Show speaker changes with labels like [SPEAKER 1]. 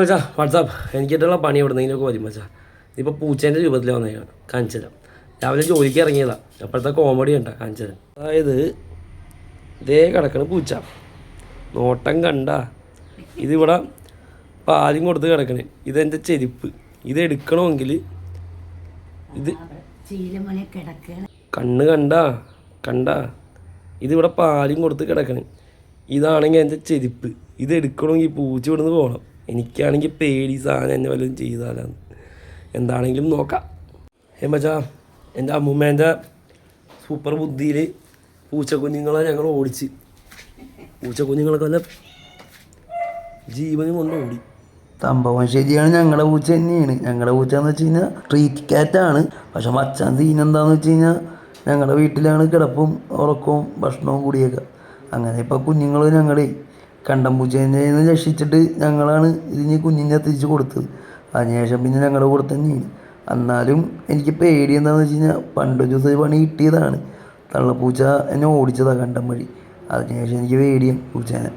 [SPEAKER 1] മച്ചാ വാട്സാപ്പ് എനിക്കിട്ടുള്ള പണി എവിടെ നിന്നെങ്കിലൊക്കെ വരും മച്ചാ. ഇപ്പോൾ പൂച്ചേന്റെ രൂപത്തിൽ വന്നേക്കാണ് കാണിച്ചു തരാം രാവിലെ ജോലിക്ക് ഇറങ്ങിയതാണ് അപ്പോഴത്തെ കോമഡി ഉണ്ട കാണിച്ചു അതായത് ഇതേ കിടക്കണ പൂച്ച. നോട്ടം കണ്ട. ഇതിവിടെ പാലും കൊടുത്ത് കിടക്കണേ. ഇതെന്റെ ചെരുപ്പ്. ഇത് എടുക്കണമെങ്കിൽ ഇത് കണ്ണ് കണ്ട കണ്ട. ഇതിവിടെ പാലും കൊടുത്ത് കിടക്കണേ. ഇതാണെങ്കിൽ എന്റെ ചെരുപ്പ്. ഇത് എടുക്കണമെങ്കിൽ പൂച്ച ഇവിടുന്ന് പോകണം എനിക്കാണെങ്കിൽ പേടി സാധനം എന്നെ വല്ലതും ചെയ്താലാണ് എന്താണെങ്കിലും നോക്കാം. ഏ മച്ചാ എന്റെ അമ്മൂമ്മേന്റെ സൂപ്പർ ബുദ്ധിയിൽ പൂച്ചക്കുഞ്ഞുങ്ങളെ ഞങ്ങൾ ഓടിച്ച്. പൂച്ചക്കുഞ്ഞുങ്ങളൊക്കെ വല്ല ജീവനും കൊണ്ട് ഓടി.
[SPEAKER 2] സംഭവം ശരിയാണ്. ഞങ്ങളെ പൂച്ച തന്നെയാണ്. ഞങ്ങളെ പൂച്ച എന്ന് വെച്ച് കഴിഞ്ഞാൽ ട്രീറ്റ് കാറ്റാണ് പക്ഷെ മച്ചാൻ സീൻ എന്താന്ന് വെച്ച് കഴിഞ്ഞാൽ ഞങ്ങളുടെ വീട്ടിലാണ് കിടപ്പും ഉറക്കവും ഭക്ഷണവും കൂടിയൊക്കെ. അങ്ങനെ ഇപ്പോൾ കുഞ്ഞുങ്ങൾ ഞങ്ങളെ കണ്ടം പൂച്ചേനെ നിന്ന് രക്ഷിച്ചിട്ട് ഞങ്ങളാണ് ഇതിന് കുഞ്ഞിനെ തിരിച്ച് കൊടുത്തത്. അതിനുശേഷം പിന്നെ ഞങ്ങളുടെ കൂടെ തന്നെയാണ് എന്നാലും എനിക്ക് പേടി എന്താണെന്ന് വെച്ച് കഴിഞ്ഞാൽ പണ്ട് ഒരു ദിവസം പണി കിട്ടിയതാണ്. തള്ളപ്പൂച്ച എന്നെ ഓടിച്ചതാണ് കണ്ടം വഴി. അതിനുശേഷം എനിക്ക് പേടിയാണ് പൂച്ചേനെ.